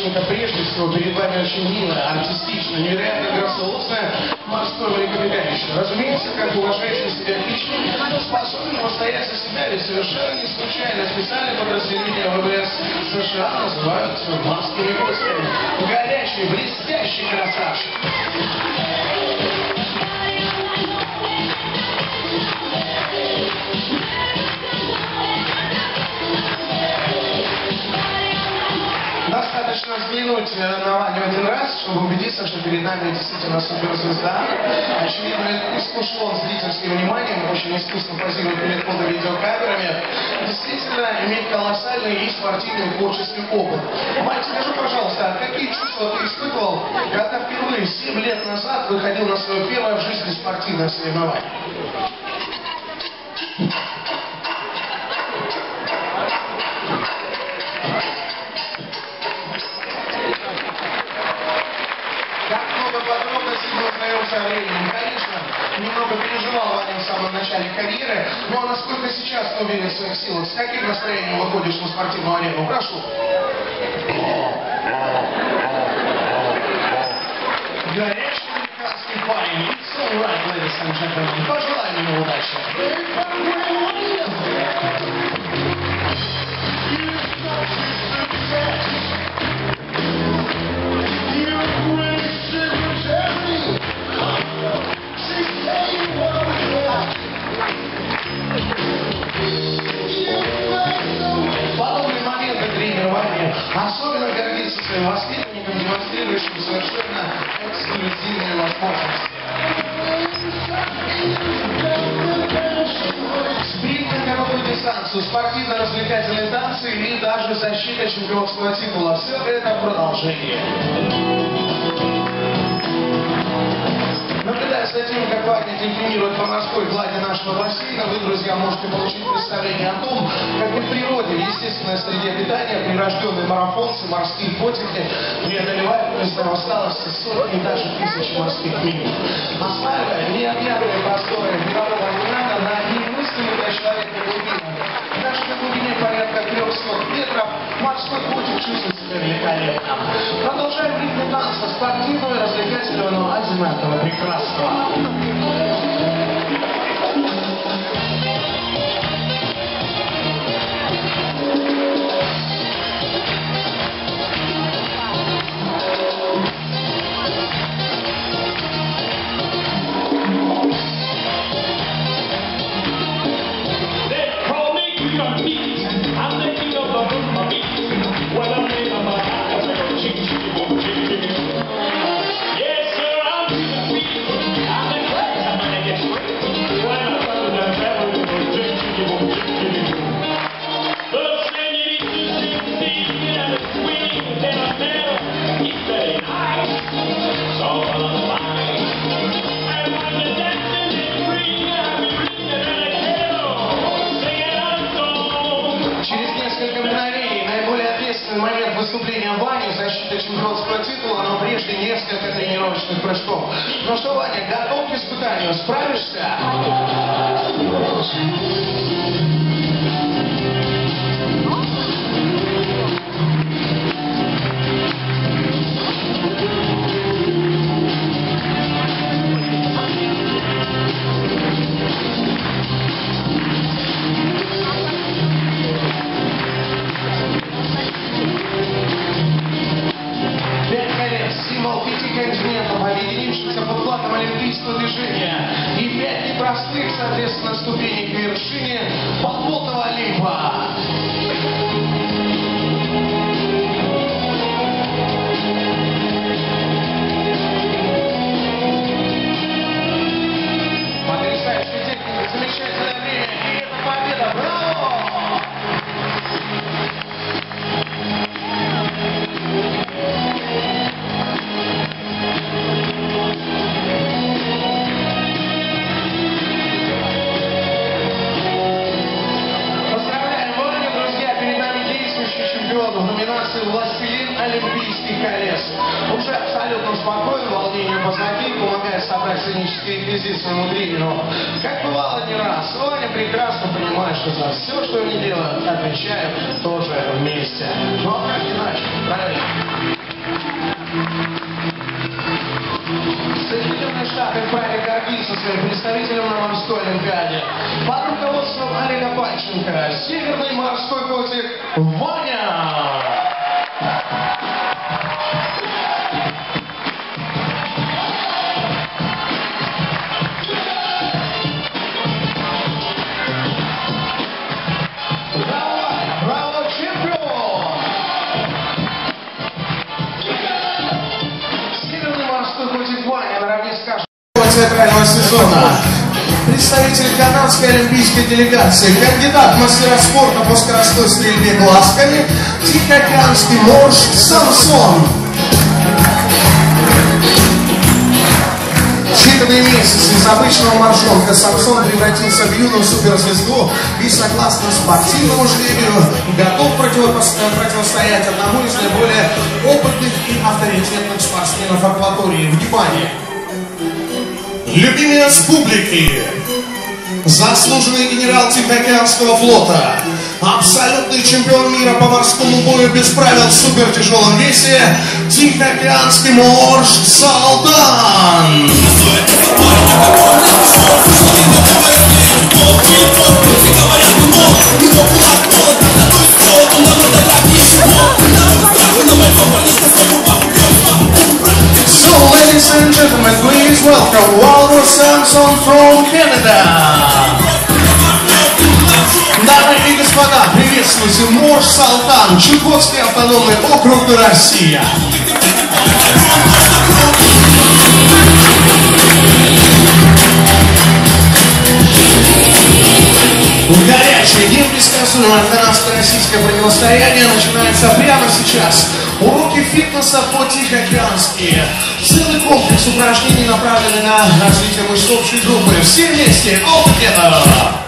Онищенко прежде всего перед вами очень милая, артистичная, невероятно грациозная морское млекопитающее. Разумеется, как уважающий себя хищник, способен постоять за себя, ведь совершенно не случайно специальное подразделение ВВС США называют морскими гостями. Горячий, блестящий красавчик. Взглянуть на Ваню один раз, чтобы убедиться, что перед нами действительно суперзвезда. Очевидно, искушен зрительским вниманием, очень искусно позирует перед фото-видеокамерами. Действительно, имеет колоссальный и спортивный творческий опыт. Вань, скажи, пожалуйста, а какие чувства ты испытывал, когда впервые 7 лет назад выходил на свое первое в жизни спортивное соревнование? Много подробностей мы узнаем со временем. Конечно, немного переживал Ваня в самом начале карьеры, но насколько сейчас ты уверен в своих силах? С каким настроением выходишь на спортивную арену? Прошу. Горячий американский парень. It's all right, ladies and gentlemen. Пожелаем ему удачи. В и даже защита чемпионского титула. Все это в продолжении. Наблюдая за тем, как Ваня дефинирует по морской глади нашего бассейна, вы, друзья, можете получить представление о том, как и в природе, в естественной среде питания, прирожденные марафонцы, морские котики преодолевают вместо усталости сотни и даже тысяч морских миль. Осваивая необъятные просторы мирового океана на немыслимой для человека глубине. Глубине порядка 300 метров морской котик чувствует себя великолепно. Продолжаем ритм танца спортивного развлекательного, но одинаково прекрасного. Выступления Вани, защита чемпионского титула, но прежде несколько тренировочных прыжков. Ну что, Ваня, готов к испытанию? Справишься? Спокоен, волнение позади, помогает собрать сценический реквизит своему тренеру. Как бывало не раз, Ваня прекрасно понимает, что за все, что они делают, отвечают тоже вместе. Ну а как иначе, правильно? Соединенные Штаты вправе гордиться своим представителем на морской олимпиаде. Под руководством Олега Панченко, северный морской котик Ваня! Олимпийской делегации, кандидат в мастера спорта по скоростной стрельбе глазками, Тихоокеанский морж Самсон. В считанные месяцы из обычного моржонка Самсон превратился в юную суперзвезду и, согласно спортивному жребию, готов противопос- противостоять одному из наиболее опытных и авторитетных спортсменов акватории. Внимание! Любимец публики, заслуженный генерал Тихоокеанского флота, абсолютный чемпион мира по морскому бою без правил в супертяжелом весе, Тихоокеанский морж Салдан. So, ladies and gentlemen, please welcome Walter Samson from Canada. И господа, приветствуйте Морж Салтан, Чукотский автономный округ Россия. Горячее, непредсказуемое канадско-российское противостояние начинается прямо сейчас. Уроки фитнеса по-тихоокеански. Комплекс упражнений направленный на развитие мышц общей группы. Все вместе, all together.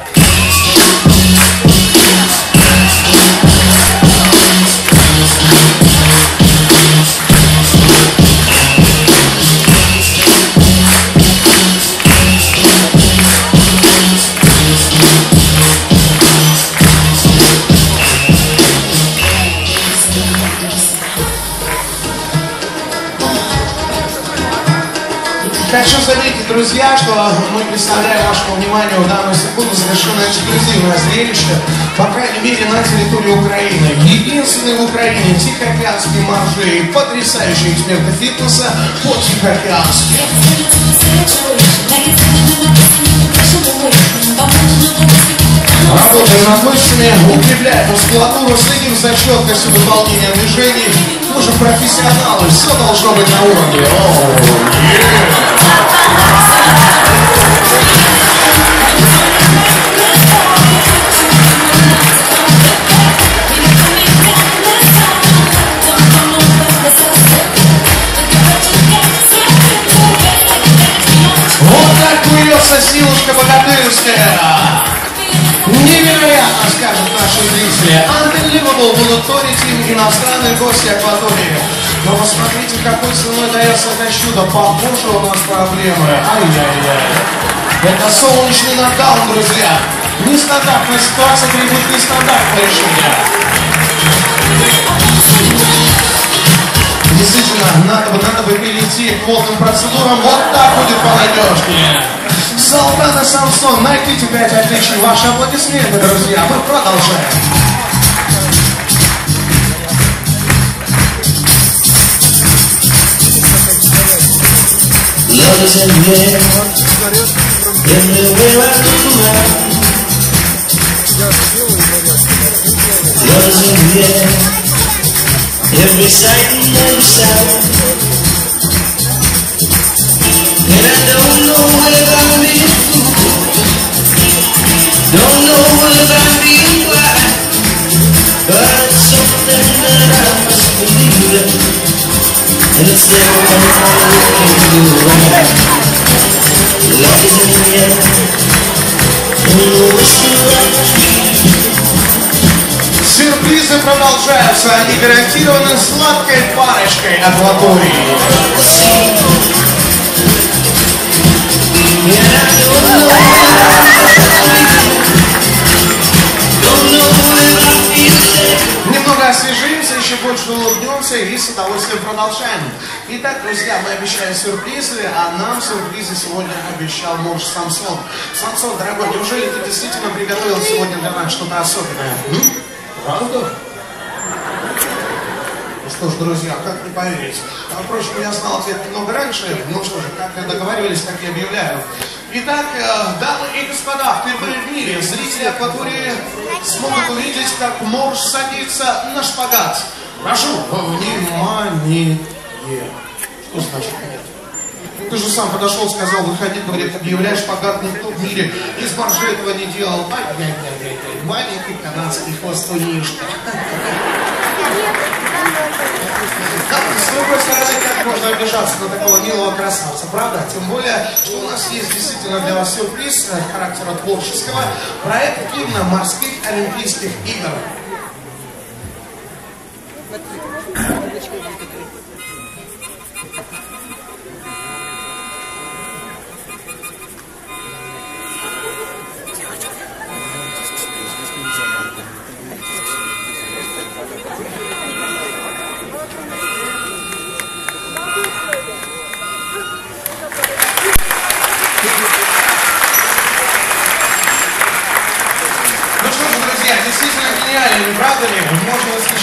Хочу заметить, друзья, что мы представляем вашему вниманию в данную секунду совершенно эксклюзивное зрелище, по крайней мере, на территории Украины. Единственный в Украине тихоокеанский моржей, потрясающий эксперты фитнеса по-тихоокеански. Работаем над мышцами, укрепляем мускулатуру, следим за четкостью выполнения движений. Мы же профессионалы, все должно быть на уровне. Вот так куется силушка богатырская. Скажут наши зрители. Unbelievable будут торить им иностранные гости акватории. Но посмотрите, какой ценой дается это чудо. Похоже, у нас проблемы. Ай-яй-яй. Это солнечный нокдаун, друзья. Нестандартная ситуация требует нестандартное решение. Действительно, надо бы, надо бы перейти к водным процедурам. Вот так будет понадежнее. Салтан и Самсон, найдите 5 отличий. Ваши аплодисменты, друзья. Мы продолжаем. Love is in the air, everywhere I look around. Love is in the air, every sight and every sound. It's the only time you are Love is in the air Сюрпризы продолжаются, они гарантированы сладкой парочкой от Латории. Немного освежимся, еще больше улыбнемся акватории. the sea. продолжаем. Итак, друзья, мы обещали сюрпризы, а нам сюрпризы сегодня обещал муж Самсон. Самсон, дорогой, неужели ты действительно приготовил сегодня для нас что-то особенное? Правда? Что ж, друзья, как не поверить. А, Впрочем, я знал ответ немного раньше. Ну что же, как и договаривались, так и объявляю. Итак, э, дамы и господа, впервые в мире зрители акватории смогут увидеть, как морж садится на шпагат. Прошу, внимание. Что значит нет? Ты же сам подошел, сказал, выходи, говорит, объявляешь шпагат никто в мире из моржи этого не делал. Ай-яй-яй-яй, Маленький канадский хвостунишка. Да, с другой стороны, как можно обижаться на такого милого красавца, правда? Тем более, что у нас есть действительно для вас сюрприз э, характера творческого. Проект гимна морских олимпийских игр.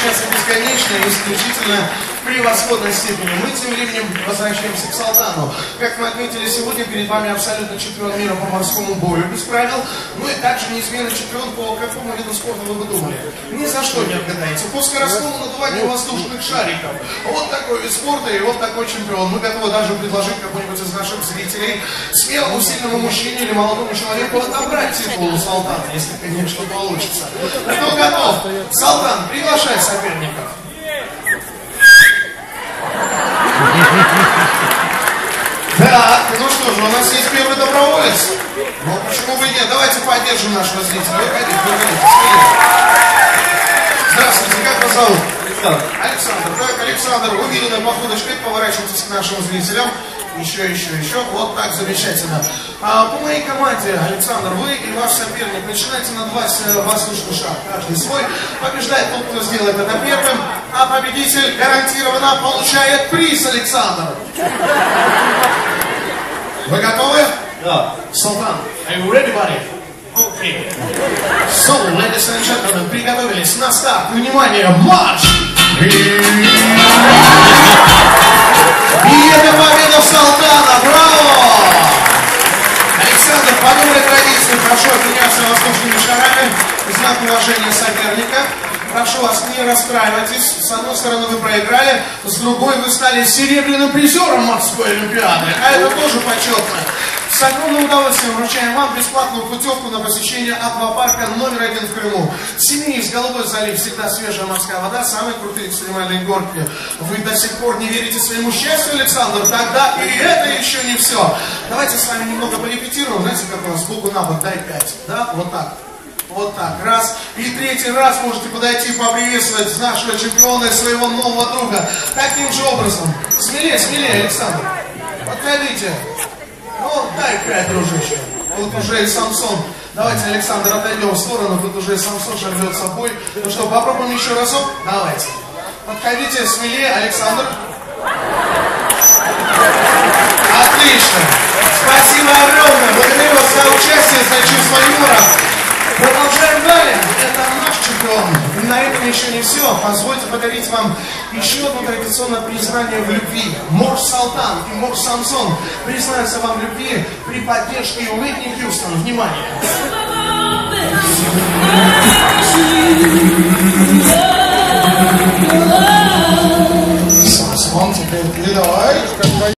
Восхищаться бесконечно и исключительно превосходной степени. Мы тем временем возвращаемся к Салтану. Как мы отметили сегодня, перед вами абсолютно чемпион мира по морскому бою без правил, ну и также неизменный чемпион по какому виду спорта вы бы думали? Ни за что не отгадаете. По скоростному надуванию воздушных шариков. Вот такой вид спорта и вот такой чемпион. Мы готовы даже предложить кому-нибудь из наших зрителей смелому, сильному мужчине или молодому человеку отобрать титул у Салтана, если, конечно, получится. Кто готов? Салтан, приглашай соперников. Так, ну что же, у нас есть первый доброволец. Ну, почему бы и нет? Давайте поддержим нашего зрителя. Выходите, выходите. Здравствуйте, как вас зовут? Александр. Александр. Так, Александр, уверенной походочкой поворачивайтесь к нашим зрителям. Еще, еще, еще. Вот так, замечательно. А, по моей команде, Александр, вы и ваш соперник начинайте надувать э, воздушный шар. Каждый свой. Побеждает тот, кто сделает это первым. А победитель гарантированно получает приз, Александр. Вы готовы? Да. Султан, are you ready, buddy? Okay. So, ladies and gentlemen, приготовились на старт. Внимание, марш! И это победа Салтана, браво! Александр, по новой традиции прошу обменяться воздушными шарами в знак уважения соперника. Прошу вас, не расстраивайтесь. С одной стороны вы проиграли, с другой вы стали серебряным призером морской олимпиады. А это тоже почетно. С огромным удовольствием вручаем вам бесплатную путевку на посещение аквапарка номер один в Крыму. Семейс, Голубой залив, всегда свежая морская вода, самые крутые экстремальные горки. Вы до сих пор не верите своему счастью, Александр? Тогда и это еще не все. Давайте с вами немного порепетируем. Знаете, как у нас сбоку на бок, дай пять. Да, вот так. Вот так, раз. И третий раз можете подойти поприветствовать нашего чемпиона и своего нового друга. Таким же образом. Смелее, смелее, Александр. Подходите. Ну, дай пять, дружище. Тут уже и Самсон. Давайте, Александр, отойдем в сторону. Тут уже и Самсон шагнет с собой. Ну что, попробуем еще разок? Давайте. Подходите смелее, Александр. Отлично. Спасибо огромное. Благодарю вас за участие, за чувство юмора. Продолжаем далее. Это наш еще не все. Позвольте подарить вам еще одно традиционное признание в любви. Морж Салтан и Морж Самсон признаются вам в любви при поддержке Уитни Хьюстон. Внимание. Самсон, теперь ты давай.